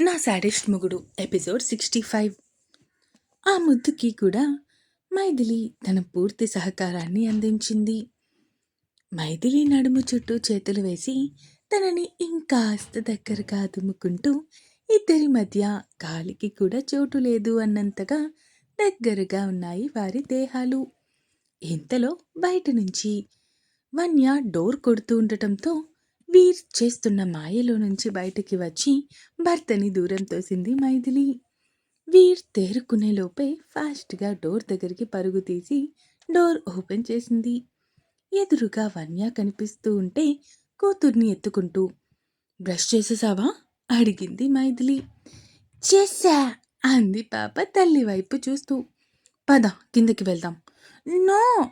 నా సాడెస్ట్ మొగుడు episode sixty five. ఆ ముద్దుకి కూడా మైథిలి తన పూర్తి సహకారాన్ని అందించింది. మైథిలి నడుము చుట్టూ చేతులు వేసి తనని ఇంకాస్త దగ్గరగా అదుముకుంటూ ఇద్దరి మధ్య గాలికి కూడా చోటు లేదు అన్నంతగా దగ్గరగా ఉన్నాయి వారి దేహాలు. ఇంతలో బయట నుంచి వన్య డోర్ కొడుతూ ఉండటంతో వీర్ చేస్తున్న మాయలో నుంచి బయటికి వచ్చి భర్తని దూరం తోసింది మైథిలి. వీర్ తేరుకునే లోపే ఫాస్ట్గా డోర్ దగ్గరికి పరుగు తీసి డోర్ ఓపెన్ చేసింది. ఎదురుగా వన్య కనిపిస్తూ ఉంటే కూతుర్ని ఎత్తుకుంటూ బ్రష్ చేసేసావా? అడిగింది మైథిలి. చేసా అంది పాప తల్లి వైపు చూస్తూ. పద కిందకి వెళ్దాం. నో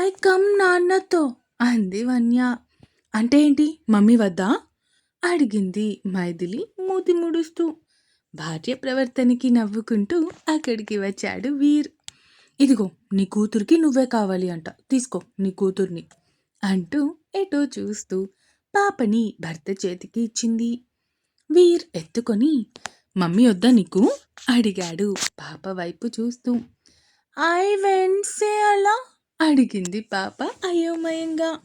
ఐ కమ్ నాన్నతో అంది వన్య. అంటే ఏంటి? మమ్మీ వద్దా? అడిగింది మైథిలి మూతి ముడుస్తూ. భార్య ప్రవర్తనకి నవ్వుకుంటూ అక్కడికి వచ్చాడు వీర్. ఇదిగో నీ కూతురికి నువ్వే కావాలి అంట. తీసుకో నీ కూతుర్ని అంటూ ఎటో చూస్తూ పాపని భర్త చేతికి ఇచ్చింది. వీర్ ఎత్తుకొని మమ్మీ వద్దా నీకు? అడిగాడు పాప వైపు చూస్తూ. ఐ వెన్సే అలా అడిగింది పాప అయోమయంగా.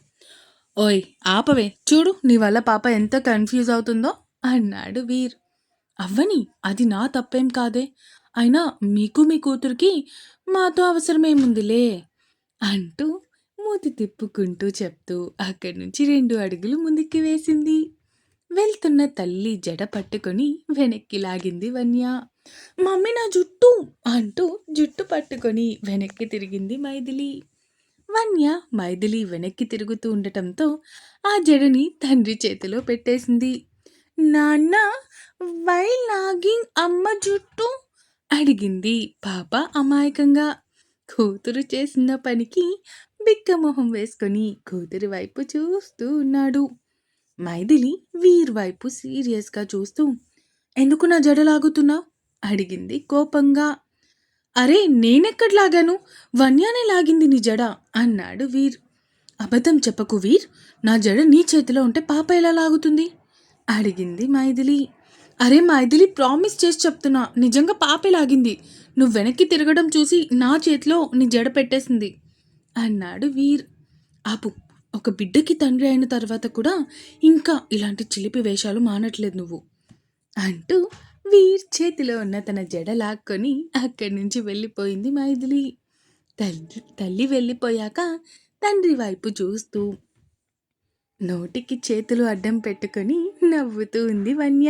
ఓయ్ ఆపవే. చూడు నీ వల్ల పాప ఎంత కన్ఫ్యూజ్ అవుతుందో. అన్నాడు వీర్. అవ్వని అది నా తప్పేం కాదే. అయినా మీకు మీ కూతురికి మాతో అవసరమేముందిలే? అంటూ మూతి తిప్పుకుంటూ చెప్తూ అక్కడి నుంచి రెండు అడుగులు ముందుకి వేసింది. వెళ్తున్న తల్లి జడ పట్టుకొని వెనక్కి లాగింది వన్య. మమ్మీ నా జుట్టు! అంటూ జుట్టు పట్టుకొని వెనక్కి తిరిగింది మైథిలి. వన్య మైథిలి వెనక్కి తిరుగుతూ ఉండటంతో ఆ జడని తండ్రి చేతిలో పెట్టేసింది. నాన్న వై లాగింగ్ అమ్మ జుట్టు? అడిగింది పాప అమాయకంగా. కూతురు చేసిన పనికి బిక్క మొహం వేసుకొని కూతురు వైపు చూస్తూ ఉన్నాడు. మైథిలి వీర్ వైపు సీరియస్గా చూస్తూ ఎందుకు నా జడ లాగుతున్నావు? అడిగింది కోపంగా. అరే నేనెక్కడ లాగాను వన్యానే లాగింది నీ జడ అన్నాడు వీర్. అబద్ధం చెప్పకు వీర్ నా జడ నీ చేతిలో ఉంటే పాప ఎలా లాగుతుంది? అడిగింది మైథిలి. అరే మైథిలి ప్రామిస్ చేసి చెప్తున్నా నిజంగా పాపే లాగింది. నువ్వు వెనక్కి తిరగడం చూసి నా చేతిలో నీ జడ పెట్టేసింది అన్నాడు వీర్. ఆపు ఒక బిడ్డకి తండ్రి అయిన తర్వాత కూడా ఇంకా ఇలాంటి చిలిపి వేషాలు మానట్లేదు నువ్వు అంటూ వీర్ చేతిలో ఉన్న తన జడ లాక్కొని అక్కడి నుంచి వెళ్ళిపోయింది మైథిలి. తల్లి తల్లి వెళ్ళిపోయాక తండ్రి వైపు చూస్తూ నోటికి చేతులు అడ్డం పెట్టుకొని నవ్వుతూ ఉంది వన్య.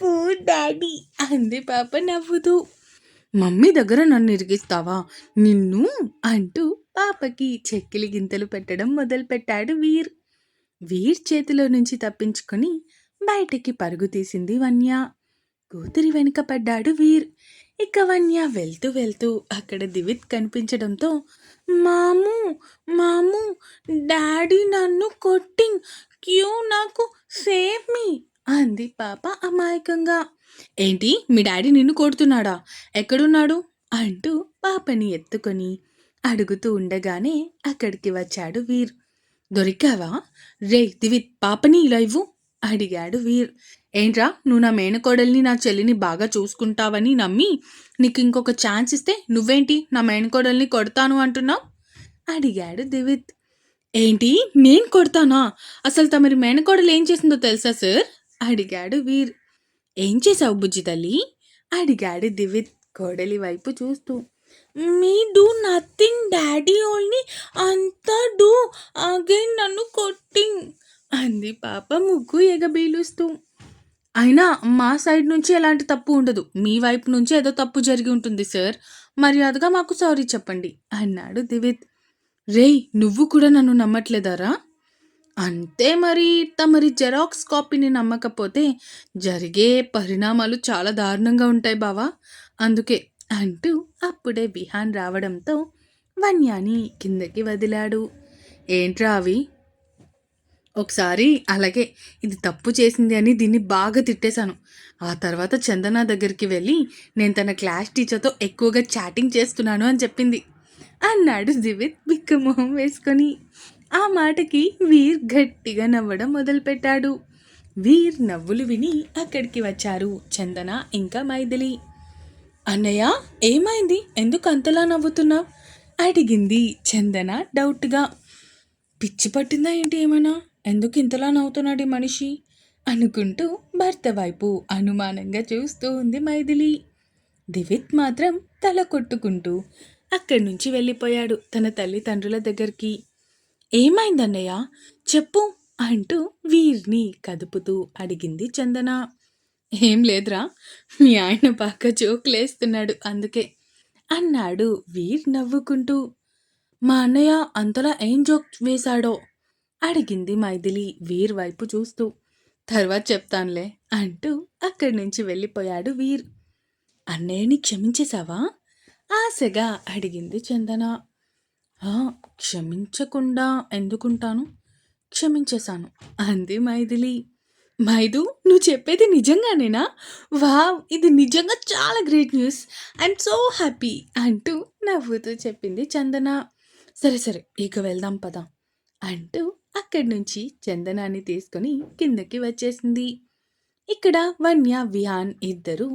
పూ డాడీ అంది పాప నవ్వుతూ. మమ్మీ దగ్గర నన్ను ఇరిగిస్తావా? నిన్ను అంటూ పాపకి చెక్కిలి గింతలు పెట్టడం మొదలుపెట్టాడు వీర్. వీర్ చేతిలో నుంచి తప్పించుకొని బయటికి పరుగు తీసింది వన్య. కూతురి వెనుక పడ్డాడు వీర్. ఇక వన్య వెళ్తూ వెళ్తూ అక్కడ దివిత్ కనిపించడంతో మాము మాము డాడీ నన్ను కొట్టింగ్. క్యూ నాకు సేవ్ మీ అంది పాప అమాయకంగా. ఏంటి? మీ డాడీ నిన్ను కొడుతున్నాడా? ఎక్కడున్నాడు? అంటూ పాపని ఎత్తుకొని అడుగుతూ ఉండగానే అక్కడికి వచ్చాడు వీర్. దొరికావా? రే దివిత్ పాపని ఇలా ఇవ్వు. అడిగాడు వీర్. ఏంట్రా నువ్వు నా మేనకోడల్ని నా చెల్లిని బాగా చూసుకుంటావని నమ్మి నీకు ఇంకొక ఛాన్స్ ఇస్తే నువ్వేంటి నా మేనకోడల్ని కొడతాను అంటున్నావు? అడిగాడు దివిత్. ఏంటి? నేను కొడతానా? అసలు తమరి మేనకోడలు ఏం చేసిందో తెలుసా సార్? అడిగాడు వీర్. ఏం చేసావు బుజ్జి తల్లి? అడిగాడు దివిత్ కోడలి వైపు చూస్తూ. Me do nothing daddy only అంతా డూ అగైన్ నన్ను కొట్టింగ్. అంది పాప ముగ్గు ఎగబీలుస్తూ. అయినా మా సైడ్ నుంచి ఎలాంటి తప్పు ఉండదు. మీ వైపు నుంచి ఏదో తప్పు జరిగి ఉంటుంది సార్. మర్యాదగా మాకు సారీ చెప్పండి అన్నాడు దివిత్. రేయ్ నువ్వు కూడా నన్ను నమ్మట్లేదారా? అంతే మరి. తమరి జెరాక్స్ కాపీని నమ్మకపోతే జరిగే పరిణామాలు చాలా దారుణంగా ఉంటాయి బావా. అందుకే అంటూ అప్పుడే బిహాన్ రావడంతో వన్యాని కిందకి వదిలాడు. ఏంట్రా అవి? ఒకసారి అలాగే ఇది తప్పు చేసింది అని దీన్ని బాగా తిట్టేశాను. ఆ తర్వాత చందన దగ్గరికి వెళ్ళి నేను తన క్లాస్ టీచర్తో ఎక్కువగా చాటింగ్ చేస్తున్నాను అని చెప్పింది. అన్నాడు జివిత్ బిక్కమొహం వేసుకొని. ఆ మాటకి వీర్ గట్టిగా నవ్వడం మొదలుపెట్టాడు. వీర్ నవ్వులు విని అక్కడికి వచ్చారు చందన ఇంకా మైథిలి. అన్నయ్య ఏమైంది? ఎందుకు అంతలా నవ్వుతున్నావు? అడిగింది చందన డౌట్గా. పిచ్చి పట్టిందా ఏంటి ఏమైనా? ఎందుకు ఇంతలా నవ్వుతున్నాడు ఈ మనిషి? అనుకుంటూ భర్త వైపు అనుమానంగా చూస్తూ ఉంది మైథిలి. దివిత్ మాత్రం తల కొట్టుకుంటూ అక్కడి నుంచి వెళ్ళిపోయాడు తన తల్లిదండ్రుల దగ్గరికి. ఏమైందన్నయ్య? చెప్పు అంటూ వీర్ని కదుపుతూ అడిగింది చందన. ఏం లేదురా మీ ఆయన పక్క జోకులేస్తున్నాడు అందుకే అన్నాడు వీర్ నవ్వుకుంటూ. మా అన్నయ్య అంతలా ఏం జోక్ వేశాడో? అడిగింది మైథిలి వీర్ వైపు చూస్తూ. తర్వాత చెప్తానులే అంటూ అక్కడి నుంచి వెళ్ళిపోయాడు వీర్. అన్నయ్యని క్షమించేశావా? ఆశగా అడిగింది చందన. "ఆ, క్షమించకుండా ఎందుకుంటాను? క్షమించేశాను అంది మైథిలి. మైదు నువ్వు చెప్పేది నిజంగానేనా? వావ్ ఇది నిజంగా చాలా great news. I'm so happy అంటూ నవ్వుతూ చెప్పింది చందన. సరే సరే ఇక వెళ్దాం పదా అంటూ అక్కడి నుంచి చందనాన్ని తీసుకొని కిందకి వచ్చేసింది. ఇక్కడ వన్య విహాన్ ఇద్దరు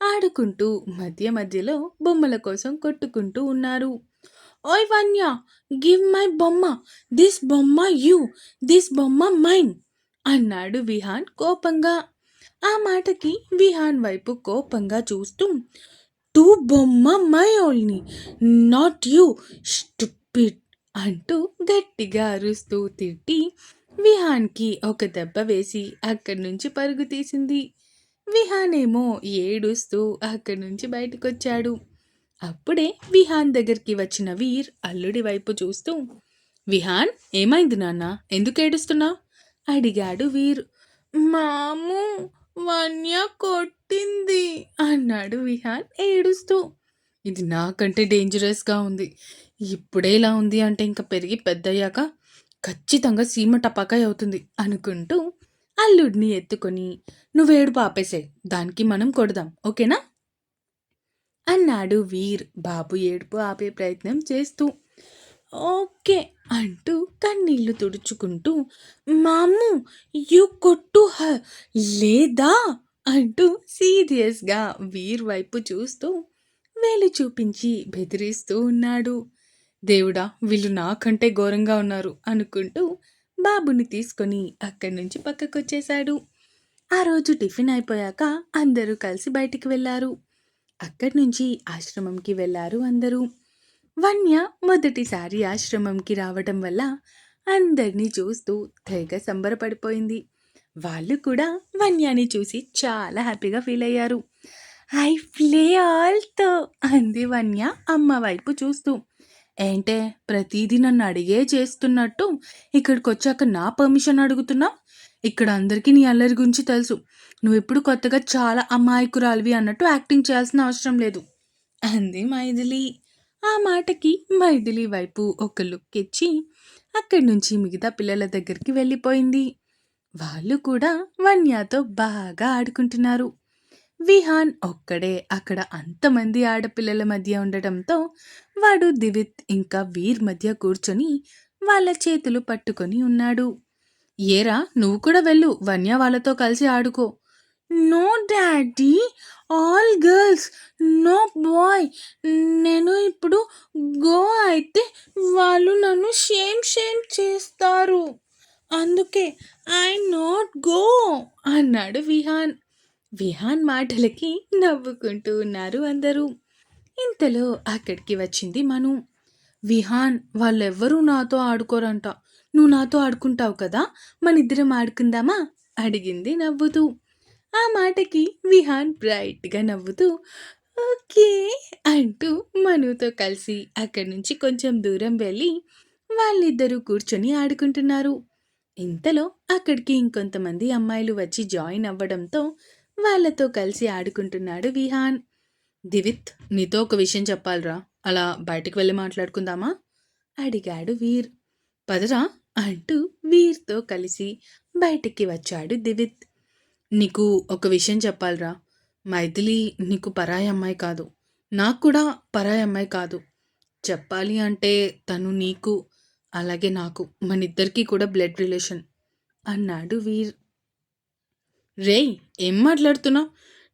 ఆడుకుంటూ మధ్య మధ్యలో బొమ్మల కోసం కొట్టుకుంటూ ఉన్నారు. ఓయ్ వన్య గివ్ మై బొమ్మ దిస్ బొమ్మ యూ దిస్ బొమ్మ మైన్ అన్నాడు విహాన్ కోపంగా. ఆ మాటకి విహాన్ వైపు కోపంగా చూస్తూ టూ బొమ్మ మై ఓల్ని నాట్ యూ స్టూపిడ్ అంటూ గట్టిగా అరుస్తూ తిట్టి విహాన్కి ఒక దెబ్బ వేసి అక్కడి నుంచి పరుగు తీసింది. విహాన్ ఏమో ఏడుస్తూ అక్కడి నుంచి బయటకొచ్చాడు. అప్పుడే విహాన్ దగ్గరికి వచ్చిన వీర్ అల్లుడి వైపు చూస్తూ విహాన్ ఏమైంది నాన్న? ఎందుకు ఏడుస్తున్నావు అడిగాడు వీర్. మాము వన్య కొట్టింది అన్నాడు విహాన్ ఏడుస్తూ. ఇది నాకంటే డేంజరస్గా ఉంది. ఇప్పుడే ఇలా ఉంది అంటే ఇంకా పెరిగి పెద్దయ్యాక ఖచ్చితంగా సీమ టపాకాయ అవుతుంది అనుకుంటూ అల్లుడిని ఎత్తుకొని నువ్వేడు పాపేసే దానికి మనం కొడదాం ఓకేనా? అన్నాడు వీర్ బాబు ఏడుపు ఆపే ప్రయత్నం చేస్తూ. ఓకే అంటూ కన్నీళ్ళు తుడుచుకుంటూ మాము యు కొట్టు హ లేదా? అంటూ సీరియస్గా వీర్ వైపు చూస్తూ వేలు చూపించి బెదిరిస్తూ ఉన్నాడు. దేవుడా వీళ్ళు నాకంటే ఘోరంగా ఉన్నారు అనుకుంటూ బాబుని తీసుకొని అక్కడి నుంచి పక్కకొచ్చేశాడు. ఆ రోజు టిఫిన్ అయిపోయాక అందరూ కలిసి బయటికి వెళ్ళారు. అక్కడి నుంచి ఆశ్రమంకి వెళ్ళారు అందరూ. వన్య మొదటిసారి ఆశ్రమంకి రావటం వల్ల అందరినీ చూస్తూ తెగ సంబరపడిపోయింది. వాళ్ళు కూడా వన్యాని చూసి చాలా హ్యాపీగా ఫీల్ అయ్యారు. ఐ ప్లే ఆల్తో అంది వన్య అమ్మ వైపు చూస్తూ. ఏంటే ప్రతిదీ నన్ను అడిగే చేస్తున్నట్టు ఇక్కడికి వచ్చాక నా పర్మిషన్ అడుగుతున్నావు ఇక్కడ అందరికీ నీ అల్లరి గురించి తెలుసు. నువ్వు ఇప్పుడు కొత్తగా చాలా అమాయకురాలివి అన్నట్టు యాక్టింగ్ చేయాల్సిన అవసరం లేదు అంది మైథిలి. ఆ మాటకి మైథిలి వైపు ఒక లుక్ ఇచ్చి అక్కడి నుంచి మిగతా పిల్లల దగ్గరికి వెళ్ళిపోయింది. వాళ్ళు కూడా వన్యాతో బాగా ఆడుకుంటున్నారు. విహాన్ ఒక్కడే అక్కడ అంతమంది ఆడపిల్లల మధ్య ఉండటంతో వాడు దివిత్ ఇంకా వీర్ మధ్య కూర్చొని వాళ్ళ చేతులు పట్టుకొని ఉన్నాడు. ఏరా నువ్వు కూడా వెళ్ళు వన్య వాళ్ళతో కలిసి ఆడుకో. No daddy all girls no boy. నేను ఇప్పుడు గో అయితే వాళ్ళు నన్ను షేమ్ షేమ్ చేస్తారు. అందుకే ఐ నాట్ గో అన్నాడు విహాన్. విహాన్ మాటలకి నవ్వుకుంటూ ఉన్నారు అందరూ. ఇంతలో అక్కడికి వచ్చింది మను. విహాన్ వాళ్ళెవ్వరూ నాతో ఆడుకోరంట. నువ్వు నాతో ఆడుకుంటావు కదా మన ఇద్దరం ఆడుకుందామా? అడిగింది నవ్వుతూ. ఆ మాటకి విహాన్ బ్రైట్గా నవ్వుతూ ఓకే అంటూ మనుతో కలిసి అక్కడి నుంచి కొంచెం దూరం వెళ్ళి వాళ్ళిద్దరూ కూర్చొని ఆడుకుంటున్నారు. ఇంతలో అక్కడికి ఇంకొంతమంది అమ్మాయిలు వచ్చి జాయిన్ అవ్వడంతో వాళ్ళతో కలిసి ఆడుకుంటున్నాడు విహాన్. దివిత్ నీతో ఒక విషయం చెప్పాలిరా. అలా బయటికి వెళ్ళి మాట్లాడుకుందామా? అడిగాడు వీర్. పదరా? అంటూ వీర్తో కలిసి బయటికి వచ్చాడు దివిత్. నీకు ఒక విషయం చెప్పాలిరా. మైథిలి నీకు పరాయి అమ్మాయి కాదు. నాకు కూడా పరాయి అమ్మాయి కాదు. చెప్పాలి అంటే తను నీకు అలాగే నాకు మన ఇద్దరికీ కూడా బ్లడ్ రిలేషన్ అన్నాడు వీర్. రేయ్ ఏం మాట్లాడుతున్నావు?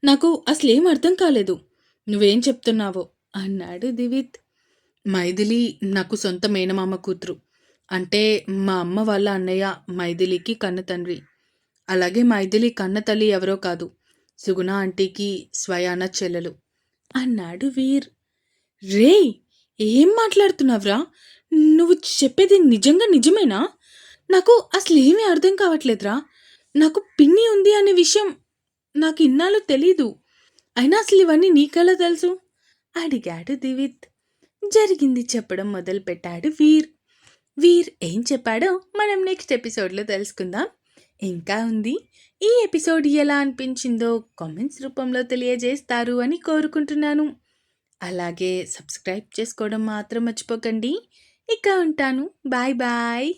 నాకు అసలేం అర్థం కాలేదు. నువ్వేం చెప్తున్నావో? అన్నాడు దివిత్. మైథిలి నాకు సొంత మేనమామ కూతురు. అంటే మా అమ్మ వాళ్ళ అన్నయ్య మైథిలికి కన్న తండ్రి. అలాగే మైథిలి కన్న తల్లి ఎవరో కాదు. సుగుణ ఆంటీకి స్వయాన చెల్లెలు. అన్నాడు వీర్. రేయ్ ఏం మాట్లాడుతున్నావురా? నువ్వు చెప్పేది నిజంగా నిజమేనా? నాకు అసలు ఏమీ అర్థం కావట్లేదురా. నాకు పిన్ని ఉంది అనే విషయం నాకు ఇన్నాళ్ళు తెలీదు. అయినా అసలు ఇవన్నీ నీకెలా తెలుసు? అడిగాడు దివిత్. జరిగింది చెప్పడం మొదలుపెట్టాడు వీర్. వీర్ ఏం చెప్పాడో మనం నెక్స్ట్ ఎపిసోడ్లో తెలుసుకుందాం. ఇంకా ఉంది. ఈ ఎపిసోడ్ ఎలా అనిపించిందో కామెంట్స్ రూపంలో తెలియజేస్తారు అని కోరుకుంటున్నాను. అలాగే సబ్స్క్రైబ్ చేసుకోవడం మాత్రం మర్చిపోకండి. ఇక ఉంటాను. Bye bye